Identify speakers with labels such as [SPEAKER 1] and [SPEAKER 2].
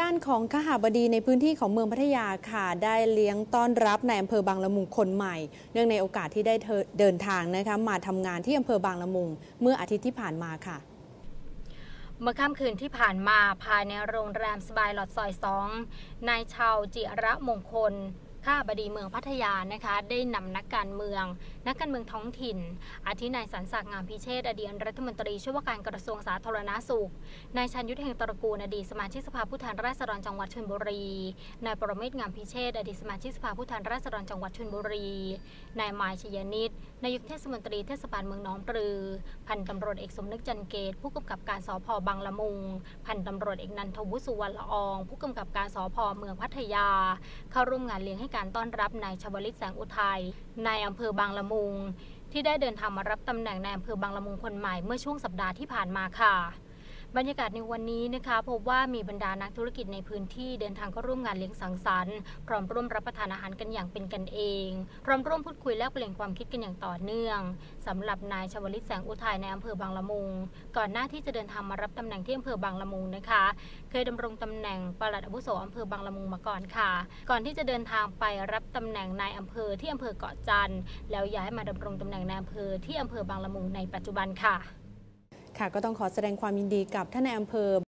[SPEAKER 1] ด้านของขหาบดีในพื้นที่ของเมืองพัทยาค่ะ ได้เลี้ยงต้อนรับในอำเภอบางละมุงคนใหม่ เนื่องในโอกาสที่ได้เธอเดินทางนะคะมาทำงานที่อำเภอบางละมุง เมื่ออาทิตย์ที่ผ่านมาค่ะ
[SPEAKER 2] เมื่อค่ำคืนที่ผ่านมาภายในโรงแรมสบายหลอดซอยสองนายชาวจิระมงคล ข้าบดีเมืองพัทยานะคะได้นำนักการเมือง นักการเมืองท้องถิ่น อาทินายสันศักงามพิเชษอดีตรัฐมนตรีช่วยว่าการกระทรวงสาธารณาสุขนายชันยุทธเฮงตระกูลอดีตสมาชิกสภาผู้แทนราษฎรจังหวัดชลบุรีนายปรเมศงามพิเชษอดีตสมาชิกสภาผู้แทนราษฎรจังหวัดชลบุรีนายมายชยนิตนายกเทศมนตรีเทศบาลเมืองหนองปลือ พันตำรวจเอกสมนึกจันเกต ผู้กำกับการสพบางละมุง พันตำรวจเอกนันทวุฒิสุวรรณละออง ผู้กำกับการสพเมืองพัทยา เข้าร่วมงานเลี้ยงให้การต้อนรับนายชวลิตแสงอุทัยนายอำเภอบางละมุง ที่ได้เดินทางมารับตำแหน่งนายอำเภอบางละมุงคนใหม่เมื่อช่วงสัปดาห์ที่ผ่านมาค่ะ บรรยากาศในวันนี้นะคะพบว่ามีบรรดานักธุรกิจในพื้นที่เดินทางเข้าร่วมงานเลี้ยงสังสรรค์พร้อมร่วมรับประทานอาหารกันอย่างเป็นกันเอง พร้อมร่วมพูดคุยแลกเปลี่ยนความคิดกันอย่างต่อเนื่องสำหรับนายชวลิตแสงอุทัยในอำเภอบางละมุง ก่อนหน้าที่จะเดินทางมารับตำแหน่งที่อำเภอบางละมุงนะคะ เคยดำรงตำแหน่งปลัดอาวุโสอำเภอบางละมุงมาก่อนค่ะ ก่อนที่จะเดินทางไปรับตำแหน่งนายอำเภอที่อำเภอเกาะจันทร์แล้วย้ายมาดำรงตำแหน่งนายอำเภอที่อำเภอบางละมุงในปัจจุบันค่ะ
[SPEAKER 1] ค่ะก็ต้องขอแสดงความยินดีกับท่านในายอำเภอ